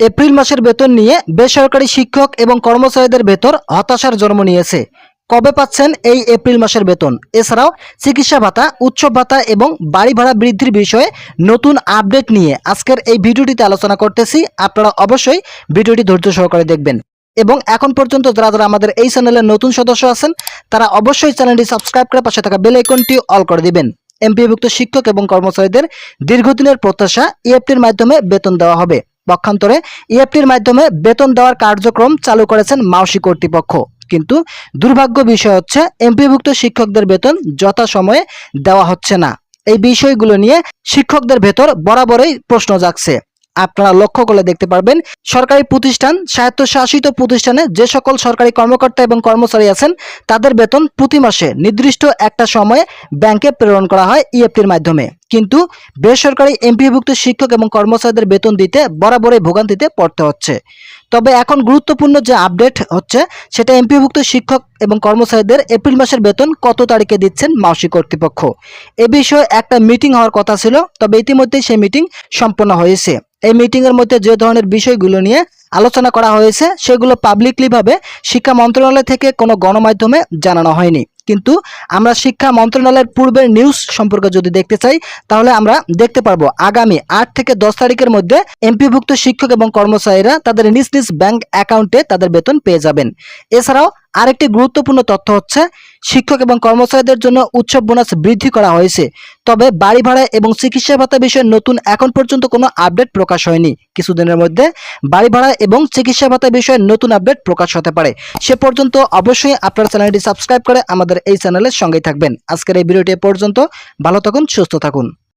April মাসের বেতন নিয়ে বেসরকারি শিক্ষক এবং কর্মচারীদের ভেতর হতাশার জন্ম নিয়েছে। কবে পাচ্ছেন এই এপ্রিল মাসের বেতন? এছাড়াও, চিকিৎসা ভাতা উৎসব ভাতা এবং বাড়ি ভাড়া বৃদ্ধির বিষয়ে নতুন আপডেট নিয়ে আজকের এই ভিডিওটিতে আলোচনা করতেছি। আপনারা অবশ্যই ভিডিওটি ধৈর্য সহকারে দেখবেন। এবং এখন পর্যন্ত যারা যারা আমাদের এই চ্যানেলের নতুন সদস্য আছেন, তারা অবশ্যই চ্যানেলটি সাবস্ক্রাইব করে পাশে থাকা বেল আইকনটি অল করে দিবেন। এমপিভুক্ত শিক্ষক এবং কর্মচারীদের দীর্ঘদিনের প্রত্যাশা ইএফটির মাধ্যমে বেতন দেওয়া হবে। পক্ষান্তরে ইএফটির মাধ্যমে বেতন দেওয়ার কার্যক্রম চালু করেছেন মাওসি কর্তৃপক্ষ। কিন্তু দুর্ভাগ্য বিষয় হচ্ছে, এমপিভুক্ত শিক্ষকদের বেতন যথাসময়ে দেওয়া হচ্ছে না। এই বিষয়গুলো নিয়ে শিক্ষকদের ভেতর বরাবরই প্রশ্ন জাগছে। আপনারা লক্ষ্য করলে দেখতে পারবেন, সরকারি প্রতিষ্ঠান, স্বায়ত্তশাসিত প্রতিষ্ঠানে যে সকল সরকারি কর্মকর্তা এবং কর্মচারী আছেন, তাদের বেতন প্রতি মাসে নির্দিষ্ট একটা সময়ে ব্যাংকে প্রেরণ করা হয় ইএফটির মাধ্যমে। কিন্তু বেসরকারি এমপিভুক্ত শিক্ষক এবং কর্মচারীদের বেতন দিতে, বরাবরই ভোগান্তিতে পড়তে হচ্ছে। তবে এখন গুরুত্বপূর্ণ যে আপডেট হচ্ছে, সেটা এমপিভুক্ত শিক্ষক এবং কর্মচারীদের এপ্রিল মাসের বেতন কত তারিখে দিচ্ছেন মাউসি কর্তৃপক্ষ। এ বিষয়ে একটা মিটিং হওয়ার কথা ছিল, তবে ইতিমধ্যেই সেই মিটিং সম্পন্ন হয়েছে। এই মিটিং এর মধ্যে যে ধরনের বিষয়গুলো নিয়ে আলোচনা করা হয়েছে, সেগুলো পাবলিকলি ভাবে শিক্ষা মন্ত্রণালয় থেকে কোনো গণমাধ্যমে জানানো হয়নি। কিন্তু আমরা শিক্ষা মন্ত্রণালয়ের পূর্বের নিউজ সম্পর্কে যদি দেখতে চাই, তাহলে আমরা দেখতে পারব আগামী আট থেকে দশ তারিখের মধ্যে এমপিভুক্ত শিক্ষক এবং কর্মচারীরা তাদের নিজ নিজ ব্যাংক অ্যাকাউন্টে তাদের বেতন পেয়ে যাবেন। এছাড়াও আরেকটি গুরুত্বপূর্ণ তথ্য হচ্ছে, শিক্ষক এবং কর্মচারীদের জন্য উৎসব বোনাস বৃদ্ধি করা হয়েছে। তবে বাড়ি ভাড়া এবং চিকিৎসা ভাতা বিষয়ে নতুন এখন পর্যন্ত কোনো আপডেট প্রকাশ হয়নি। কিছুদিনের মধ্যে বাড়ি ভাড়া এবং চিকিৎসা ভাতা বিষয়ে নতুন আপডেট প্রকাশ হতে পারে। সে পর্যন্ত অবশ্যই আপনার চ্যানেলটি সাবস্ক্রাইব করে আমাদের এই চ্যানেলের সঙ্গেই থাকবেন। আজকের এই ভিডিওটি পর্যন্ত। ভালো থাকুন, সুস্থ থাকুন।